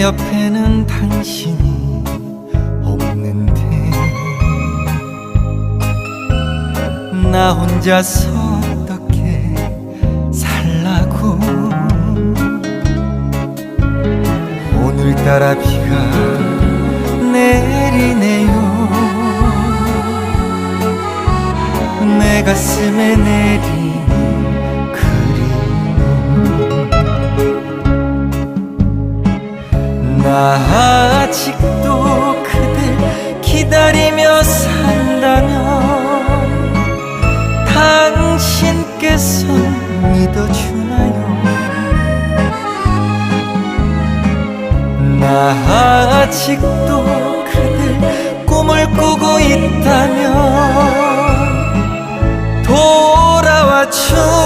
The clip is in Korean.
내 옆에는 당신이 없는데 나 혼자서 어떻게 살라고? 오늘따라 비가 내리네요. 내 가슴에 내린 그리 움나 아직도 그댈 기다리며 산다면 당신께서 믿어주나요? 나 아직도 그댈 꿈을 꾸고 있다면 돌아와 줘